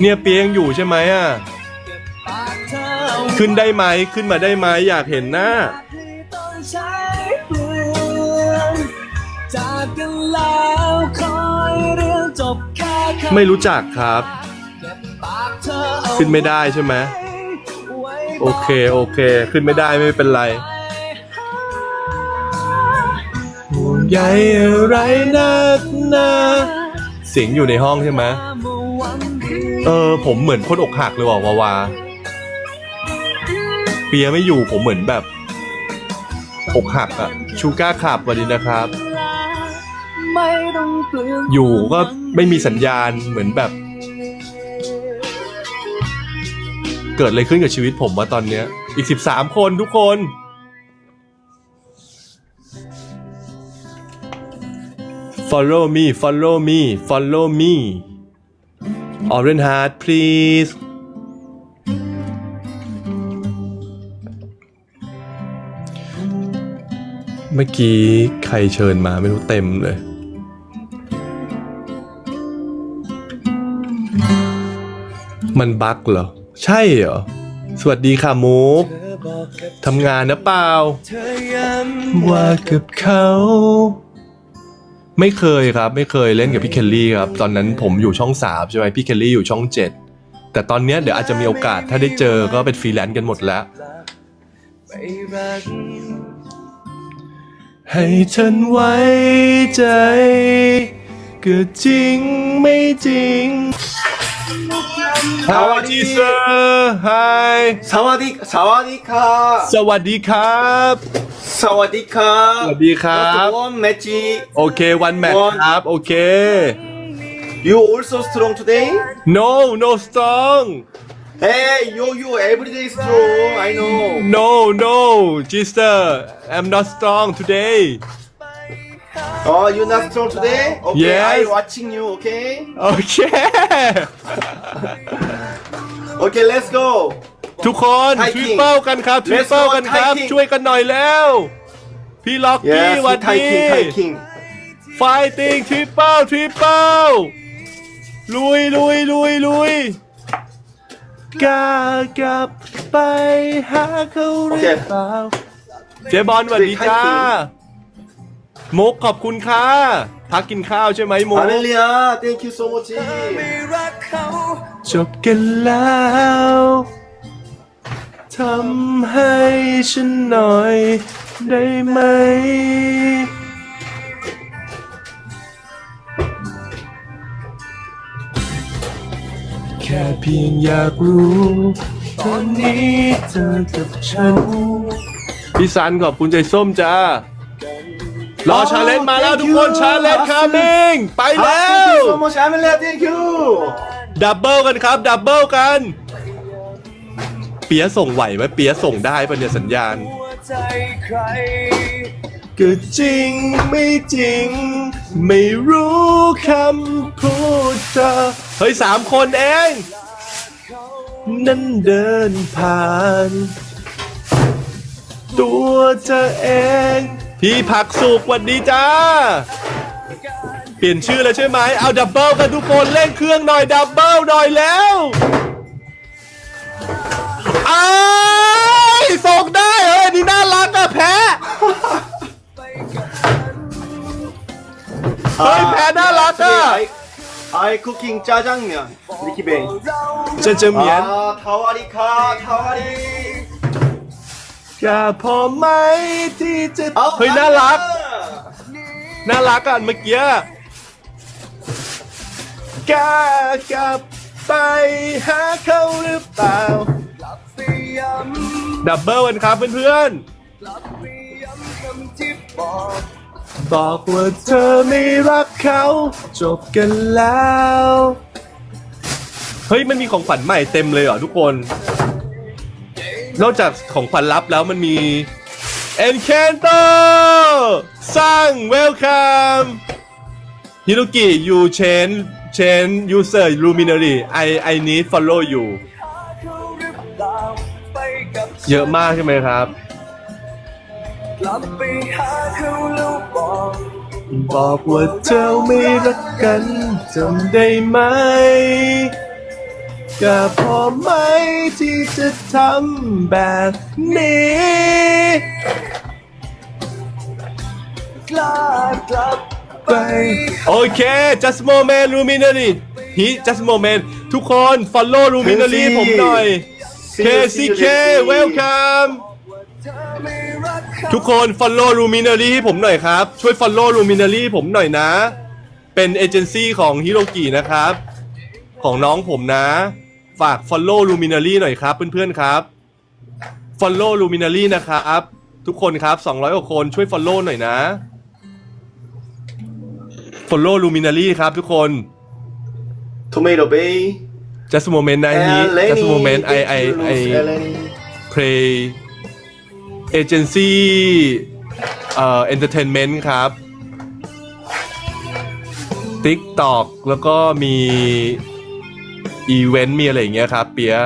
เนี่ยเปียยังอยู่ใช่ไหมอะ ขึ้นได้ไหมขึ้นมาได้ไหมอยากเห็นหน้า ไม่รู้จักครับ ขึ้นไม่ได้ใช่ไหมโอเค โอเค ขึ้นไม่ได้ไม่เป็นไรห่วงใยอะไรนักหนาเสียงอยู่ในห้องใช่ไหม เออ ผมเหมือนคนอกหักเลยว่ะวาวาเปียไม่อยู่ผมเหมือนแบบอกหักอะชูก้าขับวัสดีนะครับ อยู่ก็ไม่มีสัญญาณเหมือนแบบ เกิดอะไรขึ้นกับชีวิตผมวะตอนเนี้ย อีกสิบสามคนทุกคน follow me follow me follow me orange heart please เมื่อกี้ใครเชิญมาไม่รู้เต็มเลย มันบั๊กเหรอ ใช่เหรอ สวัสดีค่ะมูฟเธอบอกทำงานนะเปล่าว่ากับเขา ไม่เคยครับ ไม่เคยเล่นกับพี่เคลลี่ครับ ตอนนั้นผมอยู่ช่องสามใช่ไหมพี่เคลลี่อยู่ช่องเจ็ดแต่ตอนเนี้ยเดี๋ยวอาจจะมีโอกาสถ้าได้เจอก็เป็นฟรีแลนซ์กันหมดแล้วไม่รักให้ฉันไว้ใจก็จริงไม่จริง How are you sir Hi สวัสดีสวัสดีค่ะ สวัสดีครับ สวัสดีครับสวัสดีครั First บ of all, you also strong today? No no strong. Hey you you every day strong I know. No no sister I'm not strong today. Oh you not strong today? Okay I watching you okay? Okay. okay let's go. ทุกคนช่วยเป้ากันครับช่วยเป้ากันครับช่วยกันหน่อยแล้ว พี่ล็อกกี้วัน Thai นี้ fighting ไฟติงช่วยเป้าช่วยเป้าลุยลุยลุยลุยกล้ากลับไปหาเขาหรือเปล่าเจ๊บอลสวัสดีจ้าโมกขอบคุณค่ะพักกินข้าวใช่ไหมโมุก Amelia, thank you so much. จบกันแล้ว ทำให้ฉันหน่อยได้ไหม แค่เพียงอยากรู้ ตอนนี้เธอกับฉัน พี่ซันขอบคุณใจส้มจ้า รอชาเลนจ์มาแล้วทุกคน ชาเลนจ์คามิงไปแล้ว โปชั่เป็นเลตติ้คิวดับเบิลกันครับ ดับเบิลกัน เปียะส่งไหวไหมเปียะส่งได้ปะเนี่ยสัญญาณ หัวใจใครก็จริงไม่จริง ไม่รู้คำพูดเธอเฮ้ยสามคนเองนั่นเดินผ่าน ตัวเธอเอง พี่ผักสุกหวันดีจ้า เปลี่ยนชื่อแล้วใช่ไหม เอาดับเบิลกันทุกคนเล่นเครื่องหน่อยดับเบิลหน่อยแล้ว น่ารักอะ I I cooking 짜장면 리키베이 จะจะเหมียน 아 타와리카 타와리 แค่พอไหมที่จะ 아, เฮ้ยน่ารัก น่ารักอ่ะเมื่อกี้กล้ากลับไปหาเขาหรือเปล่า ไปย้ ดับเบิลกันครับเพื่อน ำกลับไปย้ำคำที่บอก ๆ บอกว่าเธอไม่รักเขา จบกันแล้ว เฮ้ยมันมีของขวัญใหม่เต็มเลยเหรอทุกคน นอกจากของขวัญลับแล้วมันมี Encanto สร้าง Welcome ฮิโรกิ you change change user luminary I I need follow you เขาหรือเปล่าไปกับฉันเยอะมากใช่ไหมครับ กลับไปหาเขาแล้วบอก บอกว่าเธอไม่รักกันจำได้ไหมก็พอไหมที่จะทำแบบนี้ กล้ากลับไป โอเค just moment luminary ฮิ just moment ทุกคน follow luminary ผมหน่อย KCK welcome เธอไม่รักเขา ทุกคน follow luminary ให้ผมหน่อยครับ ช่วย follow luminary ผมหน่อยนะ เป็นเอเจนซี่ของฮิโรกินะครับ ของน้องผมนะ ฝาก follow luminary หน่อยครับ เพื่อนๆครับ follow luminary นะครับ ทุกคนครับ200กว่าคนช่วย follow หน่อยนะ follow luminary ครับทุกคน Tomato Bay just a moment นะฮิ and Lenny just a moment I thank I you, I Luz Eleni. play agency เอ่อ entertainment ครับ TikTok แล้วก็มีอีเวนต์มีอะไรอย่างเงี้ยครับเปียะ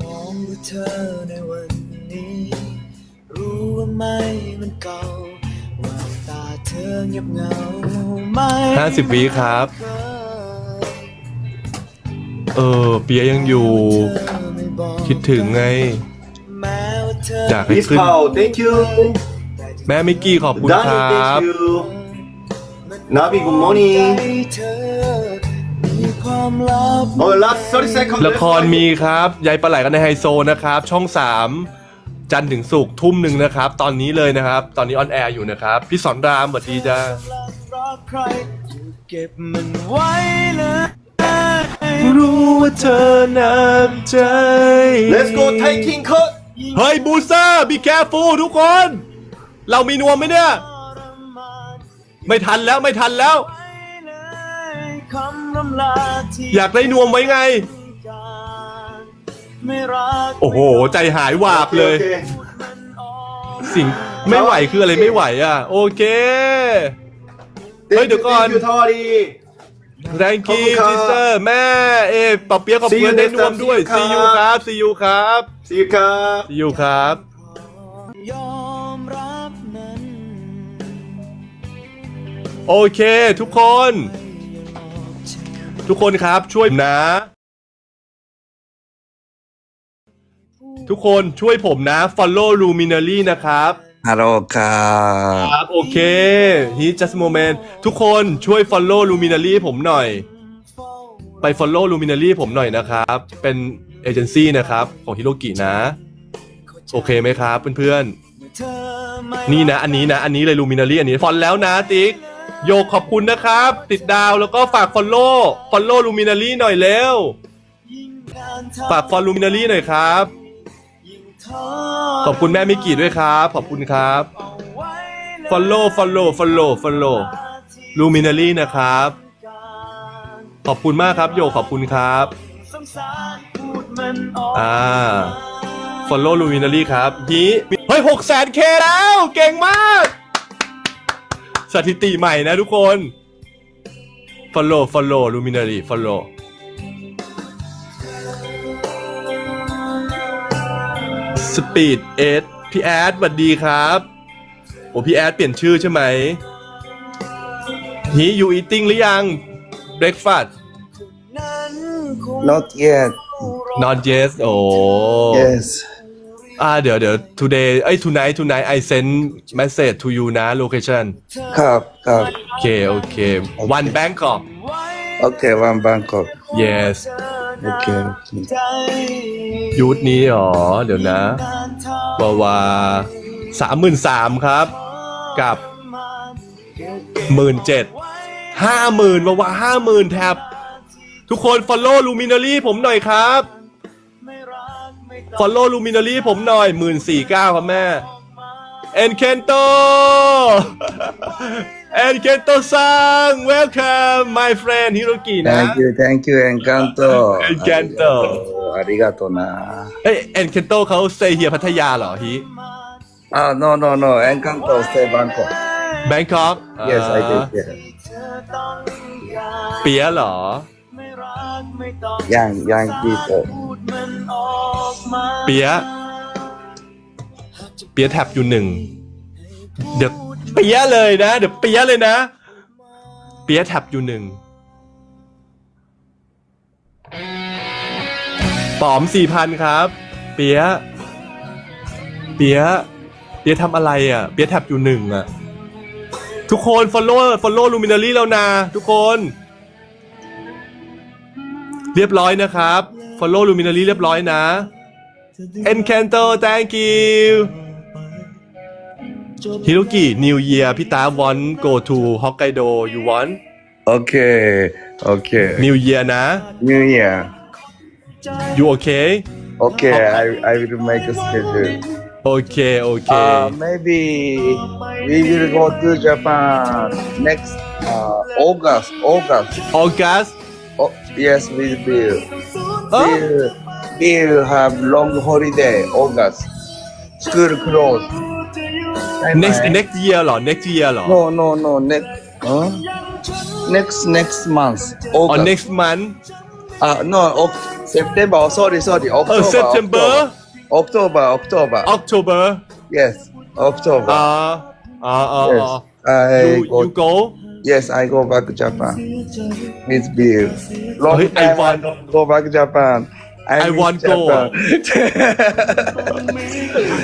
มองดูเธอในวันนี้ รู้ว่าไม่มันเก่าว่าตาเธอเงียบเหงาไม่ห้าสิบวิครับ เคยเออเปียะยังอยู่ เธอไม่บอก คิดถึงไงแม้ว่าเธ ออยากให้ Miss ขึ้น Pao thank you แม่มิกกี้ขอบคุณค Dani รับ thank you Nabi good morning ใจเธอมีความลับ Oh last 30 seconds ละครมีครับยายปลาไหลกันในไฮโซนะครับ ช่อง3จันทร์ถึงศุกร์ทุ่มหนึ่งนะครับ ตอนนี้เลยนะครับ ตอนนี้ออนแอร์อยู่นะครับ พี่สอนรามสวัสดีจ้ารักใครอยู่เก็บมันไว้เลยรู้ว่าเธอน้ำใจ Let's go Thai King Cut เฮ้ยบูเซอร์บีแคฟูทุกคน เรามีนวมไหมเนี่ย ไม่ทันแล้วไม่ทันแล้ว อยากได้นวมไว้ไงไโอ้โห ใจหายวาบเลย สิ่งไม่ไหวคืออะไรไม่ไหวอะ โอเค Thank Hey, you, Dugon. Thank you Tori thank ขอบ you คุณครับ sister แม่เอปอเปียกขอบ See คุ you ณได้ next นวม time. ด้วย See see you you ครับ see you ครับ See you ครับ see you ครับ ยอมรับนั้น โอเค ทุกคน ทุกคนครับช่วยนะ ทุกคนช่วยผมนะ follow luminary นะครับ ฮัลโหลครับครับโอเค he just moment ทุกคนช่วย follow luminary ผมหน่อย ไป follow luminary ผมหน่อยนะครับ เป็นเอเจนซี่นะครับ ของฮิโรกินะ โอเคไหมครับเพื่อนๆ นี่นะ อันนี้นะ อันนี้เลย luminary อันนี้ฟอนแล้วนะติ๊ก โยกขอบคุณนะครับ ติดดาวแล้วก็ฝาก follow follow luminary หน่อยเร็ว ฝาก follow luminary หน่อยครับ ขอบคุณแม่มิกิด้วยครับ ขอบคุณครับ follow follow follow follow luminary นะครับ ขอบคุณมากครับโยขอบคุณครับอ่า follow luminary ครับฮีเฮ้ยหกแสนเคแล้ว เก่งมาก สถิติใหม่นะทุกคน follow follow luminary follow สปีดเอสพี่แอดสวัสดีครับ โอ้พี่แอดเปลี่ยนชื่อใช่ไหมฮียูอีติ้งหรือยัง breakfast not yet not yes โอ้ yes อ่าเดี๋ยวเดี๋ยว today เอ้ย tonight tonight I send message to you นะ location ครับครับโอเค โอเค one Bangkok โอเควันบางกอก yes โอเคยูทนี้หรอ เดี๋ยวนะวาวาสามหมื่นสามครับ กับหมื่นเจ็ดห้าหมื่นวาวาห้าหมื่นแท็บทุกคน follow luminary ผมหน่อยครับ follow luminary ผมหน่อยหมื่นสี่เก้าครับแม่ Enkento Enkento ซัง welcome my friend Hiroki นะ thank you thank you encanto Encanto ありがとうな เอ้ย Enkento เขา stay here พัทยาเหรอฮี อ่า no no no encanto stay Bangkok Bangkok yes อ่า I did yes เปียเหรอ ยังยังดีโต เปียเปียแท็บอยู่หนึ่ง เดี๋ยว เปียเลยนะ เดี๋ยวเปียเลยนะ เปียแท็บอยู่หนึ่งปอมสี่พันครับ เปียเปียเปียทำอะไรอะ เปียแท็บอยู่หนึ่งอะ ทุกคน follow follow luminary แล้วนะ ทุกคน เรียบร้อยนะครับ follow luminary เรียบร้อยนะ Encanto thank you ฮิโรกิ New Year พี่ตา want go to Hokkaido you want Okay, okay. New Year นะ New Year. you okay Okay, I, I will make a schedule. โอเค โอเค Uh, maybe we will go to Japan next uh, August. August. August Oh, yes, we will. Huh? We'll, we'll have long holiday. August. School closed. next next year เหรอ next year เหรอ No, no, no. Next. Huh? Next next month. or August. next month Uh, no, Oc- September. Oh, sorry, sorry. October. September? October. October. October. October Yes, October. อ่าอ่าอ่า yes. อ่า I you go, you go yes, I go back to Japan. With Bill. Long Oh, I time want- don't go back to Japan. I, I miss want go. Japan.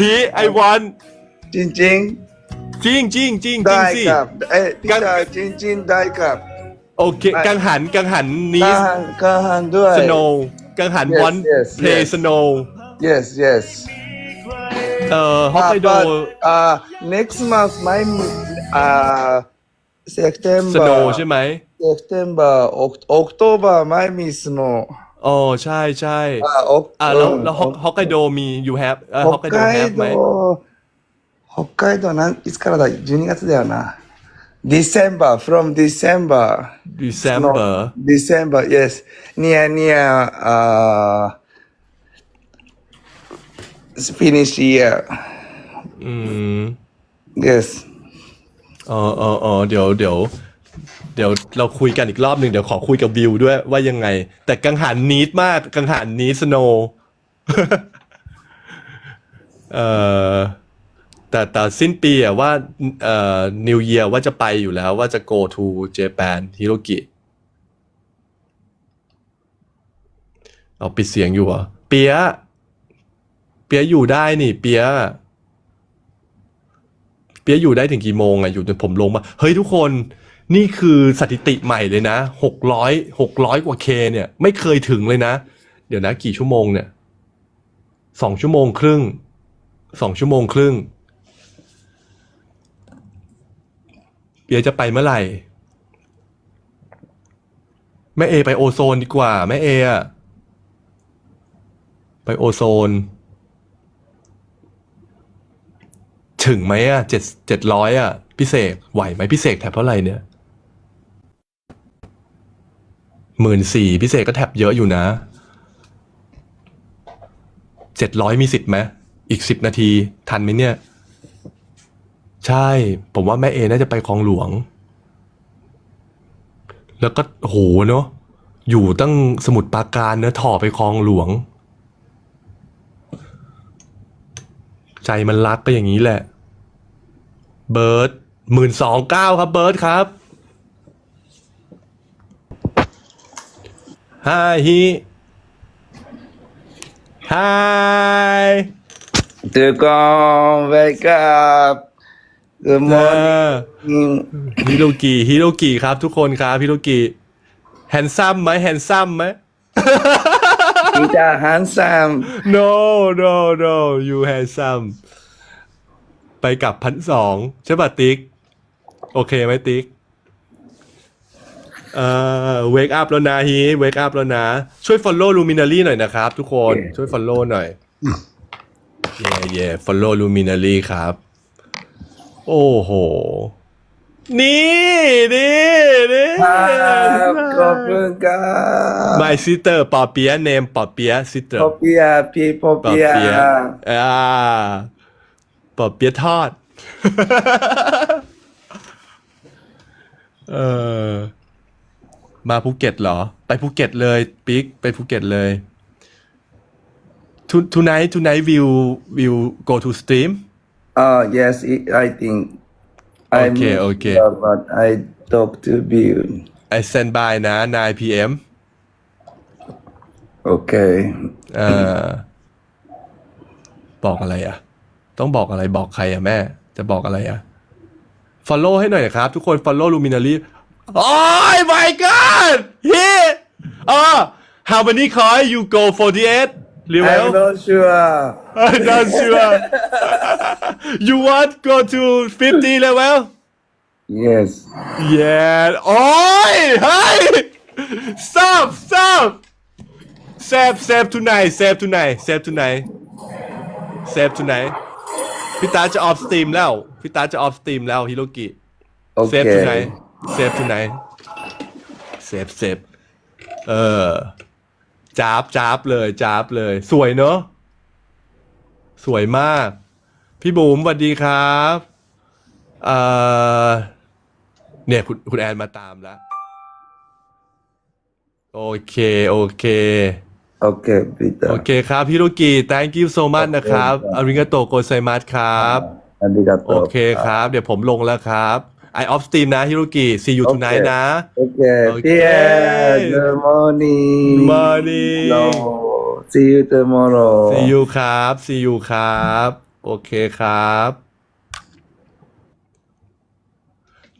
he I want จริงจริงจริงจริงจริงสิได้ครับเอ้กันายจริงจริงได้ครับโอเคกังหันกังหันนี้กังหันด้วย สโนกังหันวันเพล yes. สโน yes yes เอ่อฮอกไกโดอ่า next month my uh September สโนใช่ไหม September Oct- October my miss snow อ๋อใช่ใช่อ่า October แล้วแล้วฮอกไกโดมี you have ฮอกไกโด have ไหม 北海道なんいつからだ12月だよな December from December December December yes near near uh finish year อืม yes อ๋ออ๋ออ๋อเดี๋ยวเดี๋ยว เดี๋ยวเราคุยกันอีกรอบหนึ่งเดี๋ยวขอคุยกับวิวด้วยว่ายังไง แต่กังหันนีดมาก กังหันนีดสโน เอ่อ แต่แต่สิ้นปีอะว่าเอ่อ New Year ว่าจะไปอยู่แล้วว่าจะ go to Japan ฮิโรกิเอาปิดเสียงอยู่เหรอเปียะเปียะอยู่ได้นี่ เปียะเปียะอยู่ได้ถึงกี่โมงอะอยู่จนผมลงมา เฮ้ยทุกคนนี่คือสถิติใหม่เลยนะหกร้อยหกร้อยกว่าเคเนี่ย ไม่เคยถึงเลยนะ เดี๋ยวนะ กี่ชั่วโมงเนี่ยสองชั่วโมงครึ่งสองชั่วโมงครึ่ง เปียจะไปเมื่อไหร่ แม่เอไปโอโซนดีกว่า แม่เออะไปโอโซน ถึงไหมอะเจ็ดเจ็ดร้อยอะพิเศษไหวไหมพิเศษแท็บเท่าไหร่เนี่ยหมื่นสี่พิเศษก็แท็บเยอะอยู่นะเจ็ดร้อยมีสิทธิ์ไหมอีกสิบนาที ทันไหมเนี่ย ใช่ ผมว่าแม่เอน่าจะไปคลองหลวง แล้วก็โหเนาะอยู่ตั้งสมุดปราการเนื้อะถ่อไปคลองหลวง ใจมันรักก็อย่างนี้แหละ เบิร์ดหมื่นสองเก้าครับ เบิร์ดครับฮายฮีฮายทุกคน wake up เอ morning อฮิโรกิฮิโรกิครับ ทุกคนครับฮิโรกิแฮนซัมไหมแฮนซัมไหมพี่ตา handsome no no no you handsome ไปกลับพันสองใช่ป่ะติ๊ก โอเคไหมติ๊กเอ่อ wake up แล้วนะฮี wake up แล้วนะ ช่วย follow luminary หน่อยนะครับทุกคนช่วย follow หน่อยเย่เย่ follow luminary ครับ โอ้โห นี่นี่นี่ครับขอบคุณครับ My sister ปอเปียะ name ปอเปียะ sister ปอเปียะพี่ปอปอเปียะเปียะอ่าปอเปียะทอด เออ มาภูเก็ตเหรอ ไปภูเก็ตเลยปิ๊กไปภูเก็ตเลย To- tonight tonight will will go to stream Oh yes it- I think I Okay, miss okay. you, but I talk to Bill I send by นะ 9 p.m. okay เอ่อบอกอะไรอะ ต้องบอกอะไรบอกใครอะแม่ จะบอกอะไรอะ follow ให้หน่อยนะครับ ทุกคน follow luminary โอ้ my god เฮ้เออ how many coin you go 48 level I'm not sure. I'm not sure you want go to 50 level Yes. yeah โอ้ยเฮ้ย stop stop save save tonight save tonight save tonight save tonight พี่ตาจะออฟสตรีมแล้ว พี่ตาจะออฟสตรีมแล้วฮิโรกิ เซฟทูไน Okay. เซฟทูไนเซฟเซฟเออ จ้าบจ้าบเลยจ้าบเลย สวยเนอะสวยมาก พี่บุ๋มสวัสดีครับเอ่อเนี่ยคุณคุณแอนมาตามแล้ว โอเค โอเค Okay, Peter. โอเคครับฮิโรกิ thank you so much นะครับโอเคครับอาริงาโตโกไซมัสครับ Arigato. โอเคครับ เดี๋ยวผมลงแล้วครับ I off stream นะฮิโรกิ see you โอเค tonight นะ Okay. Okay. Pierre, good morning. Good morning. No. See you tomorrow. see you ครับ see you ครับ โอเคครับ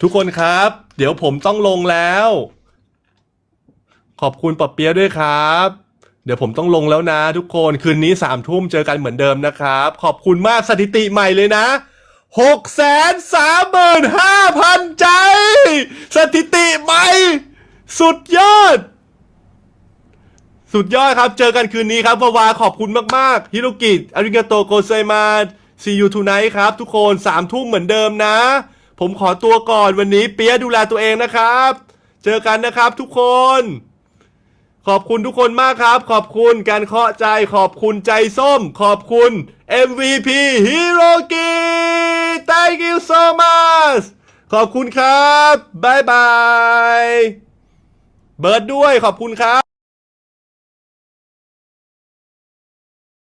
ทุกคนครับ เดี๋ยวผมต้องลงแล้ว ขอบคุณปอเปียะด้วยครับ เดี๋ยวผมต้องลงแล้วนะทุกคน คืนนี้สามทุ่มเจอกันเหมือนเดิมนะครับ ขอบคุณมากสถิติใหม่เลยนะ หกแสนสามหมื่นห้าพันใจ สถิติใหม่สุดยอด สุดยอดครับ เจอกันคืนนี้ครับวาวาขอบคุณมาก ๆ ฮิโรกิอาริกาโตโกไซมาซียูทูไนท์ครับ ทุกคนสามทุ่มเหมือนเดิมนะ ผมขอตัวก่อนวันนี้เปียดูแลตัวเองนะครับ เจอกันนะครับทุกคน ขอบคุณทุกคนมากครับ ขอบคุณการเคาะใจ ขอบคุณใจส้ม ขอบคุณ MVP ฮิโรกิ thank you so much ขอบคุณครับ บ๊ายบาย เบิร์ดด้วยขอบคุณครับ